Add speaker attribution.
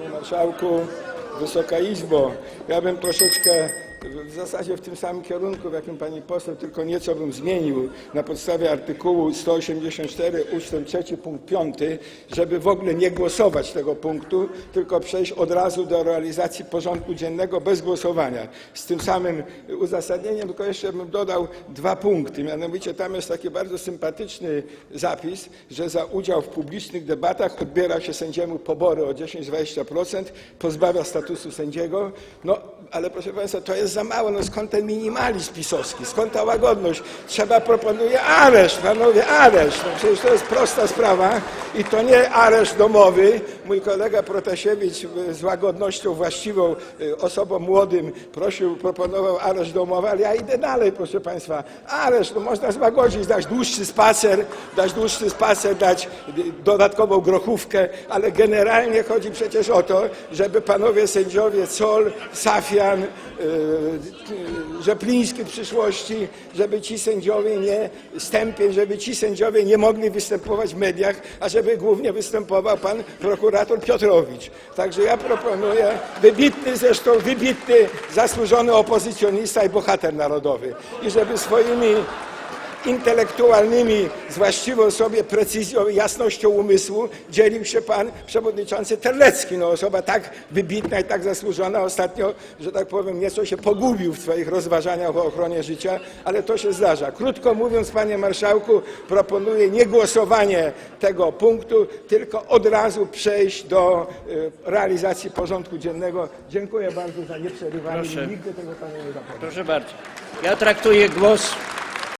Speaker 1: Panie Marszałku, Wysoka Izbo, ja bym troszeczkę w zasadzie w tym samym kierunku, w jakim pani poseł, tylko nieco bym zmienił na podstawie artykułu 184 ustęp 3 punkt 5, żeby w ogóle nie głosować tego punktu, tylko przejść od razu do realizacji porządku dziennego bez głosowania. Z tym samym uzasadnieniem, tylko jeszcze bym dodał dwa punkty. Mianowicie tam jest taki bardzo sympatyczny zapis, że za udział w publicznych debatach odbiera się sędziemu pobory o 10-20%, pozbawia statusu sędziego. No, ale proszę Państwa, to jest za mało. No skąd ten minimalizm pisowski? Skąd ta łagodność? Trzeba proponuje areszt, panowie, areszt. No przecież to jest prosta sprawa i to nie areszt domowy. Mój kolega Protasiewicz y, z łagodnością właściwą y, osobom młodym prosił, proponował areszt domowy, ale ja idę dalej, proszę Państwa. Areszt, no można złagodzić, dać dłuższy spacer, dać dłuższy spacer, dać y, dodatkową grochówkę, ale generalnie chodzi przecież o to, żeby panowie sędziowie Sol, Safian, Rzepliński w przyszłości, żeby ci sędziowie nie, Stępień, żeby ci sędziowie nie mogli występować w mediach, a żeby głównie występował pan prokurator Piotrowicz. Także ja proponuję, wybitny zresztą, wybitny, zasłużony opozycjonista i bohater narodowy. I żeby swoimi intelektualnymi, z właściwą sobie precyzją i jasnością umysłu dzielił się pan przewodniczący Terlecki. No, osoba tak wybitna i tak zasłużona ostatnio, że tak powiem, nieco się pogubił w swoich rozważaniach o ochronie życia, ale to się zdarza. Krótko mówiąc, panie marszałku, proponuję nie głosowanie tego punktu, tylko od razu przejść do y, realizacji porządku dziennego. Dziękuję bardzo za nieprzerywanie.
Speaker 2: Proszę.
Speaker 1: Nigdy tego panu nie zapomnę.
Speaker 2: Proszę bardzo. Ja traktuję głos